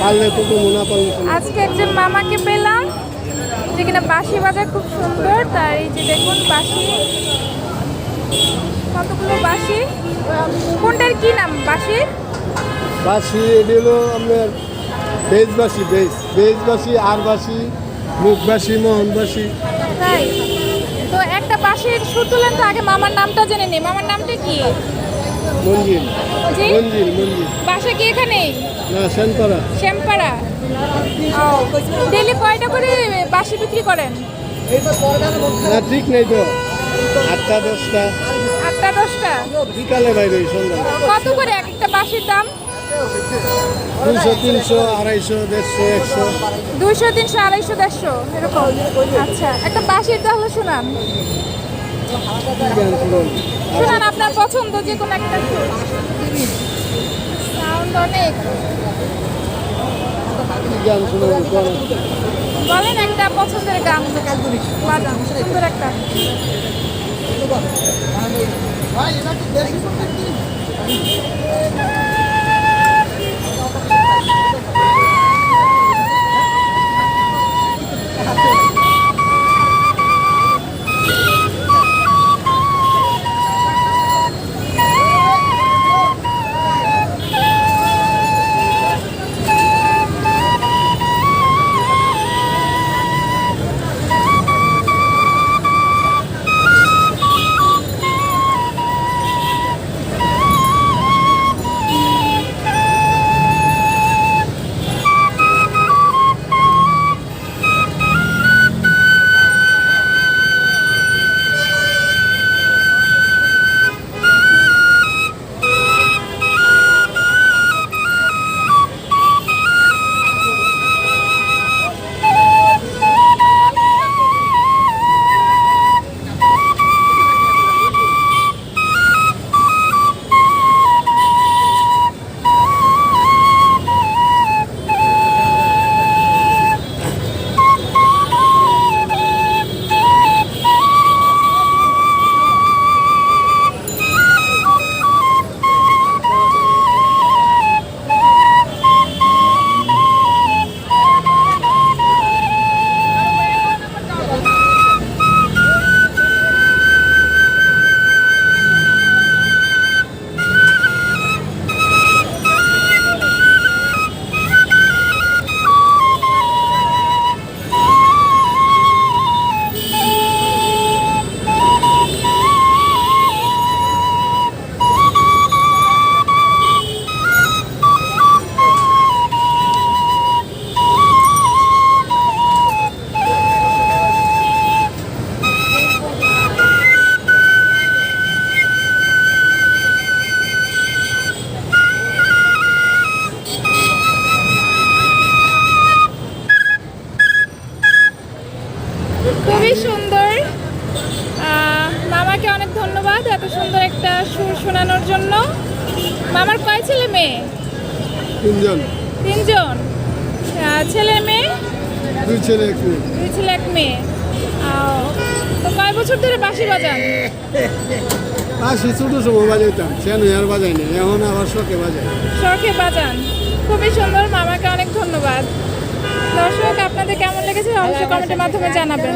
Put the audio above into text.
পারলে তো কমু না। পারলে আজকে একজন মামাকে পেলাম যে কিনা বাঁশি বাজার খুব সুন্দর তার এই যে দেখুন বাঁশি। কতগুলো বাঁশি? কোনটার কি নাম বাঁশির? বাসি এটি হলো আপনার বেজবাসী বেজ বেজবাসী আর বাসি মুখবাসী মোহনবাসী তাই? তো একটা বাঁশির সুর তুলেন তো আগে মামার নামটা জেনে নিই। মামার নামটা কি? মঞ্জিল। মঞ্জিল? মঞ্জিল বাসা কি এখানেই না সেনপাড়া শ্যামপাড়া? ডেলি কয়টা করে বাঁশি বিক্রি করেন? না ঠিক নেই তো। আটটা দশটা। আটটা দশটা? বিকালে বাইরে সন্ধ্যা। কত করে এক একটা বাঁশির দাম? দুশো তিনশো আড়াইশো দেড়শো একশো। দুইশো তিনশো আড়াইশো দেড়শো এরকম। আচ্ছা একটা বাঁশির তাহলে শোনান। শুনুন আপনার পছন্দ যে কোনো একটা সাউন্ড অনেক। বলেন। একটা পছন্দের গান। সুন্দর একটা। শোনানোর জন্য? মামার কয় ছেলে মেয়ে? তিনজন। তিনজন। ছেলে মেয়ে? দুই ছেলে এক মেয়ে। দুই ছেলে এক মেয়ে। তো কয় বছর ধরে বাঁশি বাজান? বাঁশি ছোট সময় বাজাইতাম সেন আর বাজাই না এখন আবার শখে বাজাই। শখে বাজান। খুবই সুন্দর। মামাকে অনেক ধন্যবাদ। দর্শক আপনাদের কেমন লেগেছে? অবশ্যই কমেন্টের মাধ্যমে জানাবেন।